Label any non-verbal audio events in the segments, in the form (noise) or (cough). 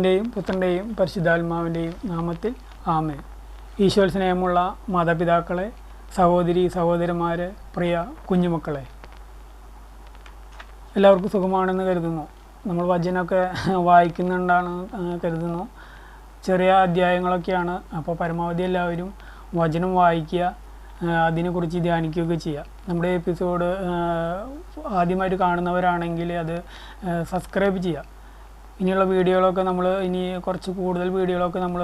ന്റെയും പുത്രന്റെയും പരിശുദ്ധാത്മാവിന്റെയും നാമത്തിൽ ആമേ ഈശ്വര സ്നേഹമുള്ള മാതാപിതാക്കളെ സഹോദരി സഹോദരന്മാരെ പ്രിയ കുഞ്ഞുമക്കളെ എല്ലാവർക്കും സുഖമാണെന്ന് കരുതുന്നു. നമ്മൾ വചനമൊക്കെ വായിക്കുന്നുണ്ടാണ് കരുതുന്നു. ചെറിയ അധ്യായങ്ങളൊക്കെയാണ്. അപ്പോൾ പരമാവധി എല്ലാവരും വചനം വായിക്കുക അതിനെക്കുറിച്ച് ധ്യാനിക്കുകയൊക്കെ ചെയ്യുക. നമ്മുടെ എപ്പിസോഡ് ആദ്യമായിട്ട് കാണുന്നവരാണെങ്കിൽ അത് സബ്സ്ക്രൈബ് ചെയ്യുക. ഇനിയുള്ള വീഡിയോകളൊക്കെ നമ്മൾ ഇനി കുറച്ച് കൂടുതൽ വീഡിയോകളൊക്കെ നമ്മൾ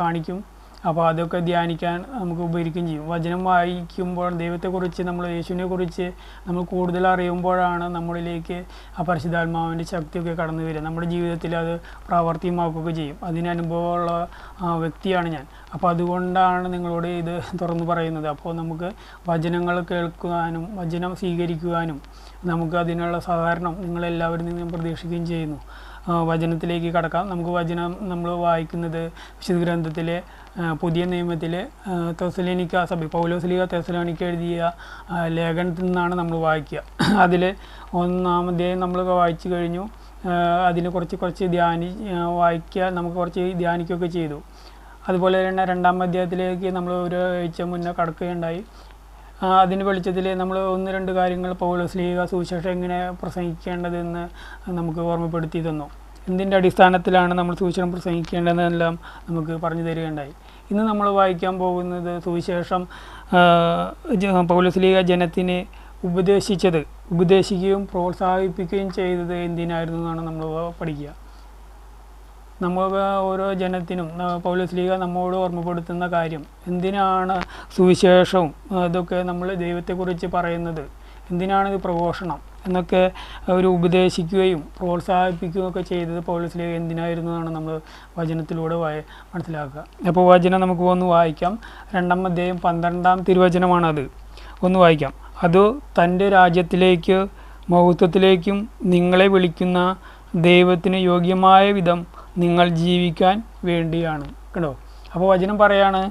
കാണിക്കും. അപ്പോൾ അതൊക്കെ ധ്യാനിക്കാൻ നമുക്ക് ഉപകരിക്കുകയും ചെയ്യും. വചനം വായിക്കുമ്പോൾ ദൈവത്തെക്കുറിച്ച് നമ്മൾ യേശുവിനെക്കുറിച്ച് നമ്മൾ കൂടുതൽ അറിയുമ്പോഴാണ് നമ്മളിലേക്ക് ആ പരിശുദ്ധാത്മാവിന്റെ ശക്തിയൊക്കെ കടന്നു വരിക. നമ്മുടെ ജീവിതത്തിൽ അത് പ്രാവർത്തികമാക്കുകയൊക്കെ ചെയ്യും. അതിന് അനുഭവമുള്ള വ്യക്തിയാണ് ഞാൻ. അപ്പോൾ അതുകൊണ്ടാണ് നിങ്ങളോട് ഇത് തുറന്നു പറയുന്നത്. അപ്പോൾ നമുക്ക് വചനങ്ങൾ കേൾക്കുവാനും വചനം സ്വീകരിക്കുവാനും നമുക്ക് അതിനുള്ള സഹകരണം നിങ്ങളെല്ലാവരും നിന്നും പ്രതീക്ഷിക്കുകയും ചെയ്യുന്നു. വചനത്തിലേക്ക് കടക്കാം. നമുക്ക് വചനം നമ്മൾ വായിക്കുന്നത് വിശുദ്ധ ഗ്രന്ഥത്തിലെ പുതിയ നിയമത്തിലെ തെസലോനിക്ക സഭ പൗലോസ്ലിക തെസലോനിക്ക എഴുതിയ ലേഖനത്തിൽ നിന്നാണ് നമ്മൾ വായിക്കുക. (clears throat) അതിൽ ഒന്നാമതേ നമ്മൾ വായിച്ചു കഴിഞ്ഞു. അതിൽ കുറച്ച് കുറച്ച് ധ്യാനി വായിക്കുക നമുക്ക് കുറച്ച് ധ്യാനിക്കുകയൊക്കെ ചെയ്തു. അതുപോലെ തന്നെ രണ്ടാം അധ്യായത്തിലേക്ക് നമ്മൾ ഒരു ആഴ്ച മുന്നേ കടക്കുകയുണ്ടായി. അതിന് വെളിച്ചത്തിൽ നമ്മൾ ഒന്ന് രണ്ട് കാര്യങ്ങൾ പൗലോസ്ലീഗ സുവിശേഷം എങ്ങനെ പ്രസംഗിക്കേണ്ടതെന്ന് നമുക്ക് ഓർമ്മപ്പെടുത്തി തന്നു. എന്തിന്റെ അടിസ്ഥാനത്തിലാണ് നമ്മൾ സുവിശേഷം പ്രസംഗിക്കേണ്ടതെന്നെല്ലാം നമുക്ക് പറഞ്ഞു തരികയുണ്ടായി. ഇന്ന് നമ്മൾ വായിക്കാൻ പോകുന്നത് സുവിശേഷം പൗലോസ് ലീഗ പൗലോസ്ലീഗ ജനത്തിനെ ഉപദേശിച്ചത് ഉപദേശിക്കുകയും പ്രോത്സാഹിപ്പിക്കുകയും ചെയ്തത് എന്തിനായിരുന്നു എന്നാണ് നമ്മൾ പഠിക്കുക. നമുക്ക് ഓരോ ജനത്തിനും പൗലോസ് ലീഗ നമ്മോട് ഓർമ്മപ്പെടുത്തുന്ന കാര്യം എന്തിനാണ് സുവിശേഷവും ഇതൊക്കെ നമ്മൾ ദൈവത്തെക്കുറിച്ച് പറയുന്നത്? എന്തിനാണ് ഇത് പ്രഘോഷണം? എന്നൊക്കെ അവർ ഉപദേശിക്കുകയും പ്രോത്സാഹിപ്പിക്കുകയും ഒക്കെ ചെയ്തത് പൗലോസ് ലീഗ എന്തിനായിരുന്നു എന്നാണ് നമ്മൾ വചനത്തിലൂടെ വായ മനസ്സിലാക്കുക. അപ്പോൾ വചനം നമുക്ക് ഒന്ന് വായിക്കാം. രണ്ടാം അധ്യായം പന്ത്രണ്ടാം തിരുവചനമാണത്. ഒന്ന് വായിക്കാം. അത് തന്റെ രാജ്യത്തിലേക്ക് മഹത്വത്തിലേക്കും നിങ്ങളെ വിളിക്കുന്ന ദൈവത്തിന് യോഗ്യമായ വിധം നിങ്ങൾ ജീവിക്കാൻ വേണ്ടിയാണ്. കേട്ടോ അപ്പോൾ വചനം പറയാണ്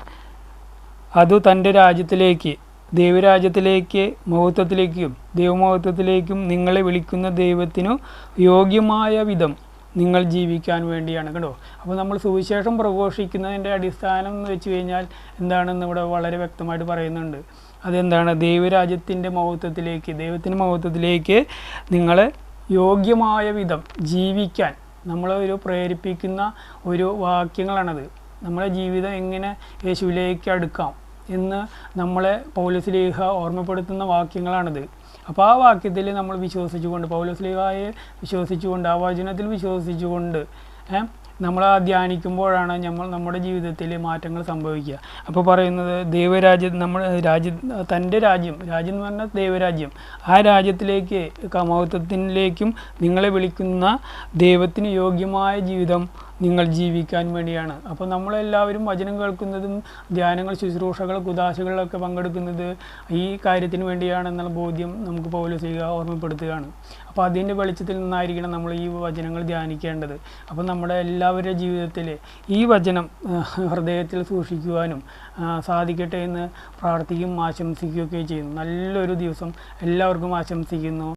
അത് തന്റെ രാജ്യത്തിലേക്ക് ദൈവരാജ്യത്തിലേക്ക് മഹത്വത്തിലേക്കും ദൈവമഹത്വത്തിലേക്കും നിങ്ങളെ വിളിക്കുന്ന ദൈവത്തിനു യോഗ്യമായ വിധം നിങ്ങൾ ജീവിക്കാൻ വേണ്ടിയാണ്. കേട്ടോ അപ്പോൾ നമ്മൾ സുവിശേഷം പ്രഘോഷിക്കുന്നതിന്റെ അടിസ്ഥാനം എന്ന് വെച്ച് കഴിഞ്ഞാൽ എന്താണെന്ന് ഇവിടെ വളരെ വ്യക്തമായിട്ട് പറയുന്നുണ്ട്. അതെന്താണ്? ദൈവരാജ്യത്തിന്റെ മഹത്വത്തിലേക്ക് ദൈവത്തിന്റെ മഹത്വത്തിലേക്ക് നിങ്ങളെ യോഗ്യമായ വിധം ജീവിക്കാൻ നമ്മളെ ഒരു പ്രേരിപ്പിക്കുന്ന ഒരു വാക്യങ്ങളാണത്. നമ്മളെ ജീവിതം എങ്ങനെ യേശുവിലേക്ക് അടുക്കാം എന്ന് നമ്മളെ പൗലസ്ലീഹ ഓർമ്മപ്പെടുത്തുന്ന വാക്യങ്ങളാണിത്. അപ്പോൾ ആ വാക്യത്തിൽ നമ്മൾ വിശ്വസിച്ചുകൊണ്ട് പൗലസ്ലീഹായെ വിശ്വസിച്ചുകൊണ്ട് ആ വചനത്തിൽ വിശ്വസിച്ചുകൊണ്ട് നമ്മൾ ധ്യാനിക്കുമ്പോഴാണ് നമ്മൾ നമ്മുടെ ജീവിതത്തിൽ മാറ്റങ്ങൾ സംഭവിക്കുക. അപ്പോൾ പറയുന്നത് ദൈവരാജ്യം നമ്മൾ രാജ്യ തന്റെ രാജ്യം രാജ്യം എന്ന് പറഞ്ഞാൽ ദൈവരാജ്യം. ആ രാജ്യത്തിലേക്ക് മഹത്വത്തിലേക്കും നിങ്ങളെ വിളിക്കുന്ന ദൈവത്തിന് യോഗ്യമായ ജീവിതം നിങ്ങൾ ജീവിക്കാൻ വേണ്ടിയാണ്. അപ്പോൾ നമ്മളെല്ലാവരും വചനം കേൾക്കുന്നതും ധ്യാനങ്ങൾ ശുശ്രൂഷകൾ കുദാശകളിലൊക്കെ പങ്കെടുക്കുന്നത് ഈ കാര്യത്തിന് വേണ്ടിയാണെന്നുള്ള ബോധ്യം നമുക്ക് പൗലസിക ഓർമ്മപ്പെടുത്തുകയാണ്. അപ്പോൾ അതിന്റെ വെളിച്ചത്തിൽ നിന്നായിരിക്കണം നമ്മൾ ഈ വചനങ്ങൾ ധ്യാനിക്കേണ്ടത്. അപ്പോൾ നമ്മുടെ എല്ലാവരുടെ ജീവിതത്തിൽ ഈ വചനം ഹൃദയത്തിൽ സൂക്ഷിക്കുവാനും സാധിക്കട്ടെ എന്ന് പ്രാർത്ഥിക്കും ആശംസിക്കുകയൊക്കെ ചെയ്യുന്നു. നല്ലൊരു ദിവസം എല്ലാവർക്കും ആശംസിക്കുന്നു.